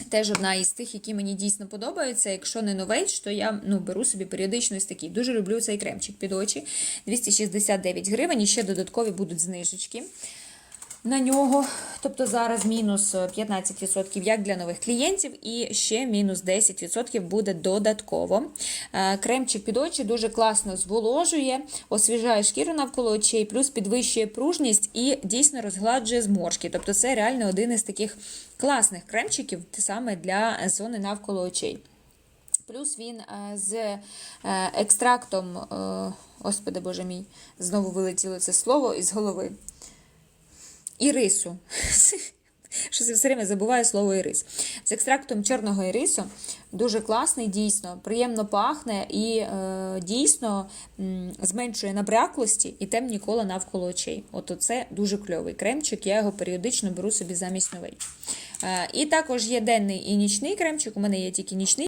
Теж одна із тих, які мені дійсно подобаються. Якщо не новейдж, то я ну, беру собі періодично ось такий. Дуже люблю цей кремчик під очі. 269 гривень. І ще додаткові будуть знижечки на нього. Тобто зараз мінус 15% як для нових клієнтів, і ще мінус 10% буде додатково. Е, Кремчик під очі дуже класно зволожує, освіжає шкіру навколо очей, плюс підвищує пружність і дійсно розгладжує зморшки. Тобто це реально один із таких класних кремчиків саме для зони навколо очей. Плюс він е, з е, екстрактом, е, господи боже мій, знову вилетіло це слово із голови. Ірису. Щось все время забуваю слово ірис. З екстрактом чорного ірису дуже класний, дійсно, приємно пахне і е, дійсно зменшує набряклості і темні кола навколо очей. От це дуже кльовий кремчик, я його періодично беру собі замість новий. Е, і також є денний і нічний кремчик. У мене є тільки нічний.